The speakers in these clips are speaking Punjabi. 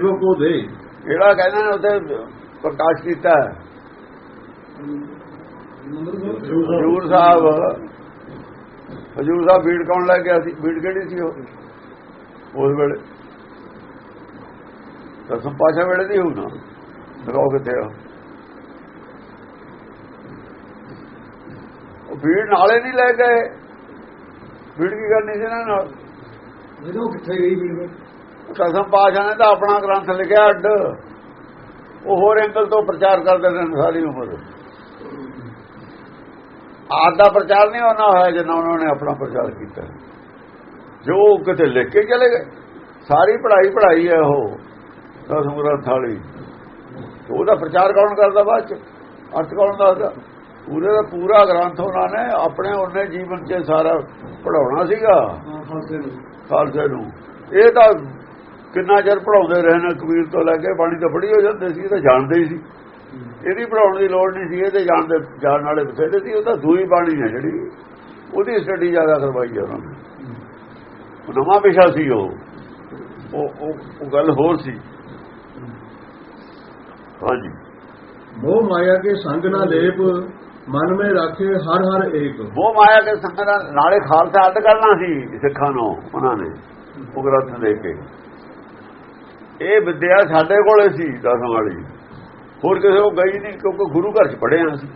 ਜੋ ਕੋ ਦੇ। ਜਿਹੜਾ ਕਹਿੰਦੇ ਨੇ ਉੱਥੇ ਪ੍ਰਕਾਸ਼ ਕੀਤਾ ਹੈ। ਹਜੂਰ ਸਾਹਿਬ। ਹਜੂਰ ਸਾਹਿਬ ਬੀੜ ਕੌਣ ਲੈ ਗਿਆ ਸੀ? ਬੀੜ ਕਿਹੜੀ ਸੀ ਉਹ? ਉਸ ਵੇਲੇ। ਦਸਮ ਪਾਸ਼ਾ ਵੇਲੇ ਦੀ ਨਾ। ਦਿਖਾਓ ਕਿੱਥੇ ਆ। ਉਹ ਬੀੜ ਨਾਲੇ ਨਹੀਂ ਲੈ ਗਏ ਬੀੜ ਕੀ ਕਰਨੀ ਸੀ ਇਹਨਾਂ ਨਾਲ? ਜਦੋਂ ਕਿੱਥੇ ਗਈ ਵੀਰ ਕਸਮ ਪਾਸ਼ਾ ਨੇ ਤਾਂ ਆਪਣਾ ਗ੍ਰੰਥ ਲਿਖਿਆ ਅੱਡ। ਉਹ ਹੋਰ ਐਂਗਲ ਤੋਂ ਪ੍ਰਚਾਰ ਕਰਦੇ ਨੇ ਸਾਰੀ ਉਮਰ। ਆਪ ਦਾ ਪ੍ਰਚਾਰ ਨਹੀਂ ਹੋਣਾ ਹੋਇਆ ਜਿੰਨਾ ਉਹਨਾਂ ਨੇ ਆਪਣਾ ਪ੍ਰਚਾਰ ਕੀਤਾ। ਜੋ ਕਿਤੇ ਲਿਖ ਕੇ ਚਲੇ ਗਏ। ਸਾਰੀ ਪੜ੍ਹਾਈ ਪੜ੍ਹਾਈ ਹੈ ਉਹ ਦਸਮ ਗ੍ਰੰਥ ਵਾਲੀ। ਉਹਦਾ ਪ੍ਰਚਾਰ ਕੌਣ ਕਰਦਾ ਬਾਅਦ ਚ? ਅਰਥ ਕੌਣ ਦੱਸਦਾ? ਪੂਰੇ ਦਾ ਪੂਰਾ ਗ੍ਰੰਥ ਉਹਨਾਂ ਨੇ ਆਪਣੇ ਉਹਨੇ ਜੀਵਨ 'ਚ ਸਾਰਾ ਪੜਾਉਣਾ ਸੀਗਾ। ਖਾਲਸੇ ਨੂੰ। ਖਾਲਸੇ ਨੂੰ। ਇਹ ਤਾਂ ਕਿੰਨਾ ਚਿਰ ਪੜਾਉਂਦੇ ਰਹੇ ਨੇ ਕਬੀਰ ਤੋਂ ਲੈ ਕੇ ਬਾਣੀ ਤਾਂ ਪੜ੍ਹੀ ਹੋ ਜਾਂਦੇ ਸੀ ਤਾਂ ਜਾਣਦੇ ਹੀ ਸੀ। ਇਹਦੀ ਪੜਾਉਣ ਦੀ ਲੋੜ ਨਹੀਂ ਸੀ ਇਹਦੇ ਜਾਣਦੇ ਜਾਣ ਵਾਲੇ ਬਥੇਰੇ ਸੀ ਉਹ ਤਾਂ ਦੂਈ ਬਾਣੀ ਹੈ ਜਿਹੜੀ ਉਹਦੀ ਸਟੱਡੀ ਜ਼ਿਆਦਾ ਕਰਵਾਈ ਉਹਨਾਂ ਨੇ। ਉਹ ਨਵਾਂ ਵਿਸ਼ਾ ਸੀ ਉਹ। ਉਹ ਉਹ- ਗੱਲ ਹੋਰ ਸੀ। ਹਾਂਜੀ। ਮੋਹ ਮਾਇਆ ਕੇ ਸੰਗ ਨਾ ਲੇਪ ਮਨ ਮੇ ਰੱਖੇ ਹਰ ਹਰ ਏਕ। ਉਹ ਮਾਇਆ ਦੇ ਨਾਲ- ਨਾਲੇ ਖਾਲਸਾ ਅੱਡ ਕਰਨਾ ਸੀ ਸਿੱਖਾਂ ਨੂੰ ਉਹਨਾਂ ਨੇ ਉਹ ਗ੍ਰੰਥ ਦੇ ਕੇ। ਇਹ ਵਿਦਿਆ ਸਾਡੇ ਕੋਲੇ ਸੀ ਦਸਮ ਵਾਲੀ। ਹੋਰ ਕਿਸੇ ਕੋ ਗਈ ਨਹੀਂ ਕਿਉਂਕਿ ਗੁਰੂ ਘਰ ਚ ਪੜਿਆ ਸੀ।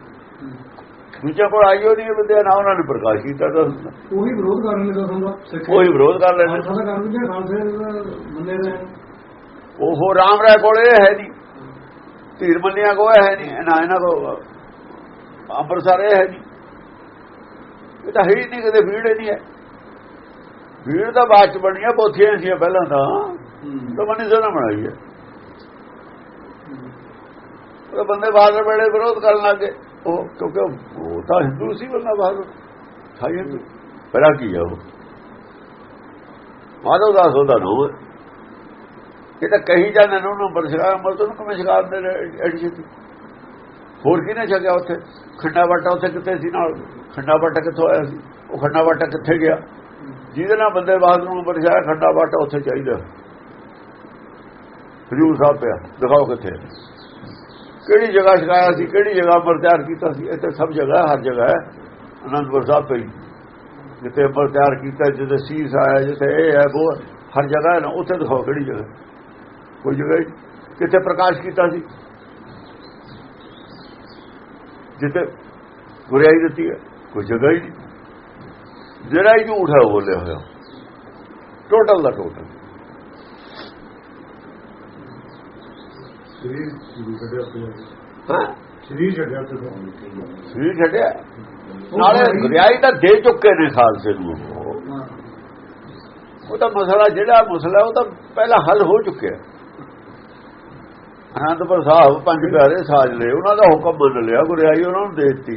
ਦੂਜਿਆਂ ਕੋਲ ਨਹੀਂ ਇਹ ਵਿਦਿਆ ਨਾ ਉਹਨਾਂ ਨੇ ਪ੍ਰਕਾਸ਼ ਕੀਤਾ ਤਾਂ ਉਹੀ ਵਿਰੋਧ ਕਰਨ ਲੱਗਾ ਹੁੰਦਾ ਸਿੱਖ ਕੋਈ ਵਿਰੋਧ ਕਰ ਲੈਂਦੇ ਖਾਲਸਾ ਦਾ ਕਰਨ ਲੱਗੇ ਖਾਲਸੇ ਬੰਦੇ ਨੇ। ਉਹ ਰਾਮ ਰਾਏ ਕੋਲ ਇਹ ਹੈ ਨਹੀਂ। ਧੀਰ ਮੰਨਿਆ ਕੋ ਹੈ ਨਹੀਂ ਨਾ ਇਹਨਾਂ ਕੋ ਅੰਮ੍ਰਿਤਸਰ ਇਹ ਹੈ ਨਹੀਂ। ਇਹ ਤਾਂ ਹੈ ਹੀ ਨਹੀਂ ਕਦੇ ਭੀੜ ਹੀ ਨਹੀਂ ਹੈ। ਭੀੜ ਤਾਂ ਬਾਅਦ ਚ ਬਣੀਆਂ ਪੋਥੀਆਂ ਸੀ ਪਹਿਲਾਂ ਤਾਂ। ਤਾਂ ਮਨੀ ਸੋਨਾ ਬਣਾਈ ਹੈ। ਉਹ ਬੰਦੇ ਬਾਹਰ ਵੇਲੇ ਵਿਰੋਧ ਕਰਨ ਲੱਗੇ ਉਹ ਕਿਉਂਕਿ ਉਹ ਤਾਂ ਹਿੰਦੂ ਸੀ, ਬੰਦਾ ਬਾਹਰ ਥਾ ਹਿੰਦੂ। ਪਹਿਲਾਂ ਕੀ ਹੈ ਉਹ? ਮਾਧਵ ਦਾਸ ਉਹਦਾ ਨਾਮ ਹੈ ਇਹ ਤਾਂ ਕਹੀ ਜਾਂਦੇ ਨੇ ਉਹਨੂੰ ਬਰਸ਼ਰਾ ਅਮਰ ਤੋਂ ਕਿਵੇਂ ਸ਼ਿਕਾਰ ਦੇ ਐਡੀਸ਼ਨ ਹੋਰ ਕਿਹਨੇ ਛਕਿਆ ਉੱਥੇ? ਖੰਡਾ ਵਾਟਾ ਉੱਥੇ ਕਿੱਥੇ ਸੀ ਨਾਲ? ਖੰਡਾ ਵਾਟਾ ਕਿੱਥੋਂ ਆਇਆ ਸੀ? ਉਹ ਖੰਡਾ ਵਾਟਾ ਕਿੱਥੇ ਗਿਆ? ਜਿਹਦੇ ਨਾਲ ਬੰਦੇ ਬਾਦ ਨੂੰ ਬਰਸ਼ਾਇਆ ਖੰਡਾ ਵਾਟਾ ਉੱਥੇ ਚਾਹੀਦਾ। ਹਜੂਰ ਸਾਹਿਬ ਪਿਆ, ਦਿਖਾਓ ਕਿੱਥੇ ਕਿਹੜੀ ਜਗ੍ਹਾ ਛਕਾਇਆ ਸੀ, ਕਿਹੜੀ ਜਗ੍ਹਾ ਪ੍ਰਚਾਰ ਕੀਤਾ ਸੀ, ਇੱਥੇ ਸਭ ਜਗ੍ਹਾ ਹਰ ਜਗ੍ਹਾ ਹੈ। ਅਨੰਦਪੁਰ ਸਾਹਿਬ ਪਈ। ਜਿੱਥੇ ਪ੍ਰਚਾਰ ਕੀਤਾ, ਜਿੱਥੇ ਸੀਸ ਆਇਆ, ਜਿੱਥੇ ਇਹ ਹੈ, ਉਹ ਹਰ ਜਗ੍ਹਾ ਹੈ ਨਾ, ਉੱਥੇ ਦਿਖਾਓ ਕਿਹੜੀ ਜਗ੍ਹਾ ਕੋਈ ਜਗ੍ਹਾ ਹੀ ਨਹੀਂ। ਕਿੱਥੇ ਪ੍ਰਕਾਸ਼ ਕੀਤਾ ਸੀ। ਜਿੱਥੇ ਗੁਰਿਆਈ ਦਿੱਤੀ ਹੈ, ਕੋਈ ਜਗ੍ਹਾ ਹੀ ਨਹੀਂ। ਜਿਹੜਾ ਹੀ ਝੂਠ ਹੈ, ਉਹ ਬੋਲਿਆ ਹੋਇਆ। ਟੋਟਲ ਦਾ ਟੋਟਲ ਸਰੀਰ ਛੱਡਿਆ ਤੇ ਹਾਂ? ਸਰੀਰ ਛੱਡਿਆ ਤੇ ਸਰੀਰ ਛੱਡਿਆ? ਨਾਲੇ ਗੁਰਿਆਈ ਤਾਂ ਦੇ ਚੁੱਕੇ ਨੇ ਖਾਲਸੇ ਨੂੰ। ਉਹ। ਤਾਂ ਮਸਲਾ ਜਿਹੜਾ ਮਸਲਾ ਉਹ ਤਾਂ ਪਹਿਲਾਂ ਹੱਲ ਹੋ ਚੁੱਕਿਆ। ਅਨੰਦਪੁਰ ਸਾਹਿਬ ਪੰਜ ਪਿਆਰੇ ਸਾਜ ਲਏ। ਉਹਨਾਂ ਦਾ ਹੁਕਮ ਮੰਨ ਲਿਆ ਗੁਰਿਆਈ ਉਹਨਾਂ ਨੂੰ ਦੇ ਦਿੱਤੀ।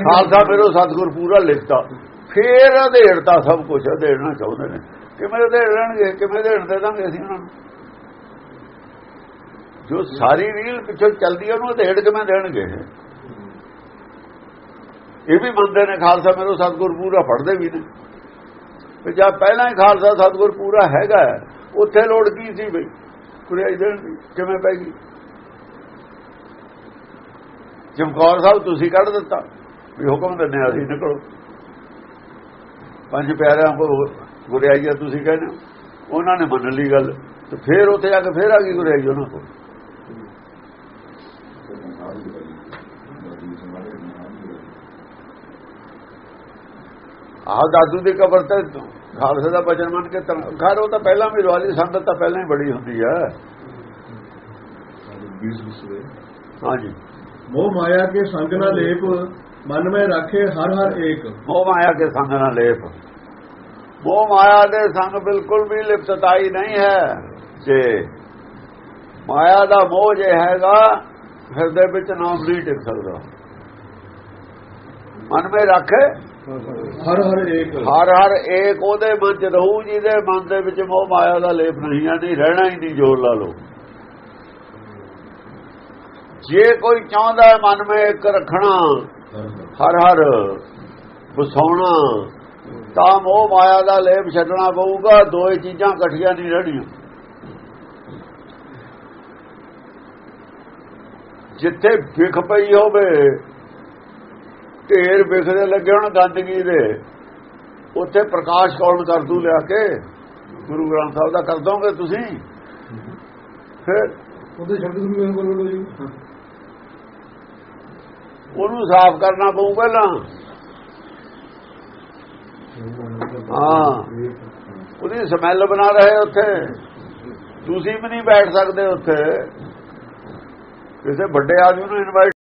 ਖਾਲਸਾ ਫਿਰ ਉਹ ਸਤਿਗੁਰ ਪੂਰਾ ਲਿਖਤਾ। ਫੇਰ ਅਧੇੜਤਾ ਸਭ ਕੁਝ ਅਧੇੜਨਾ ਚਾਹੁੰਦੇ ਨੇ। ਕਿਵੇਂ ਅਧੇੜਨਗੇ ਕਿਵੇਂ ਅਧੇੜ ਦੇ ਦਾਂਗੇ ਅਸੀਂ ਉਹਨਾਂ ਨੂੰ? ਜੋ ਸਾਰੀ ਰੀਲ ਪਿੱਛੋਂ ਚੱਲਦੀ ਹੈ ਉਹਨੂੰ ਅਧੇੜ ਕਿਵੇਂ ਦੇਣਗੇ? ਇਹ ਵੀ ਮੰਨਦੇ ਨੇ ਖਾਲਸਾ ਮੇਰੇ ਸਤਿਗੁਰ ਪੂਰਾ ਫੜਦੇ ਵੀ ਨੇ। ਤੇ ਜਾਂ ਪਹਿਲਾਂ ਹੀ ਖਾਲਸਾ ਸਤਿਗੁਰ ਪੂਰਾ ਹੈਗਾ ਹੈ, ਉੱਥੇ ਲੋੜ ਕੀ ਸੀ ਬਈ? ਕੁਰਿਆਈ ਦੇਣ ਦੀ ਕਿਵੇਂ ਪੈ ਗਈ? ਚਮਕੌਰ ਸਾਹਿਬ ਤੁਸੀਂ ਕੱਢ ਦਿੱਤਾ। ਵੀ ਹੁਕਮ ਦਿੰਦੇ ਆ ਅਸੀਂ ਨਿਕਲੋ। ਪੰਜ ਪਿਆਰਿਆਂ ਕੋ ਗੁਰਿਆਈਆ ਤੁਸੀਂ ਕਹਿੰਦੇ ਹੋ। ਉਹਨਾਂ ਨੇ ਮੰਨ ਲਈ ਗੱਲ ਤੇ ਫੇਰ ਉੱਥੇ ਜਾ ਕੇ ਫੇਰ ਆ ਗਈ ਗੁਰਿਆਈ ਉਹਨਾਂ ਕੋਲ। ਆਹ ਦਾਦੂ ਦੀ ਕਬਰ ਤੇ ਖਾਲਸੇ ਦਾ ਬਚਨ ਮੰਨ ਕੇ ਖੈਰ ਉਹ ਤਾਂ ਪਹਿਲਾਂ ਵੀ ਰਵਾਲੀ ਸੰਗਤ ਤਾਂ ਪਹਿਲਾਂ ਹੀ ਬੜੀ ਹੁੰਦੀ ਹੈ। ਹਾਂਜੀ। ਮੋਹ ਮਾਇਆ ਕੇ ਸੰਗ ਨਾ ਲੇਪ ਮਨ ਮੇ ਰੱਖੇ ਹਰ ਹਰ ਏਕ। ਮੋਹ ਮਾਇਆ ਕੇ ਸੰਗ ਨਾਲ ਲੇਪ। ਮੋਹ ਮਾਇਆ ਦੇ ਸੰਗ ਬਿਲਕੁਲ ਵੀ ਲਿਪਤਤਾਈ ਨਹੀਂ ਹੈ ਜੇ। ਮਾਇਆ ਦਾ ਮੋਹ ਜੇ ਹੈਗਾ ਹਿਰਦੇ ਵਿੱਚ ਨਾਮ ਨਹੀਂ ਟਿਕ ਸਕਦਾ। ਮਨ ਵਿੱਚ ਰੱਖੇ। ਹਰ ਹਰ ਏਕ। ਹਰ ਹਰ ਏਕ ਉਹਦੇ ਮਨ ਚ ਰਹੂ ਜਿਹਦੇ ਮਨ ਦੇ ਵਿੱਚ ਮੋਹ ਮਾਇਆ ਦਾ ਲੇਪ ਨਹੀਂ ਹੈ ਨਹੀਂ ਰਹਿਣਾ ਹੀ ਨਹੀਂ ਜੋਰ ਲਾ ਲੋ ਜੇ ਕੋਈ ਚਾਹੁੰਦਾ ਹੈ ਮਨ ਵਿੱਚ ਇੱਕ ਰੱਖਣਾ ਹਰ ਹਰ ਵਸਾਉਣਾ ਤਾਂ ਮੋਹ ਮਾਇਆ ਦਾ ਲੇਪ ਛੱਡਣਾ ਪਊਗਾ ਦੋਏ ਚੀਜ਼ਾਂ ਇਕੱਠੀਆਂ ਨਹੀਂ ਰਹਿਣੀਆਂ। ਜਿੱਥੇ ਵਿਖ ਪਈ ਹੋਵੇ ਢੇਰ ਵਿਖ ਦੇ ਲੱਗੇ ਹੋਣ ਗੰਦਗੀ ਦੇ ਉੱਥੇ ਪ੍ਰਕਾਸ਼ ਕੌਣ ਕਰ ਦੂ ਲਿਆ ਕੇ? ਗੁਰੂ ਗ੍ਰੰਥ ਸਾਹਿਬ ਦਾ ਕਰ ਦੋਗੇ ਤੁਸੀਂ? ਫਿਰ ਉਹਦੇ ਸ਼ਬਦ ਮੇਰੇ ਕੋਲ ਲੋ ਜੀ? ਉਹਨੂੰ ਸਾਫ਼ ਕਰਨਾ ਪਊ ਪਹਿਲਾਂ। ਹਾਂ। ਉਹਦੀ ਸਮੈਲ ਬਣਾ ਰਹੇ ਉੱਥੇ। ਤੁਸੀਂ ਵੀ ਨਹੀਂ ਬੈਠ ਸਕਦੇ ਉੱਥੇ। ਕਿਸੇ ਵੱਡੇ ਆਦਮੀ ਨੂੰ ਇਨਵਾਈਟ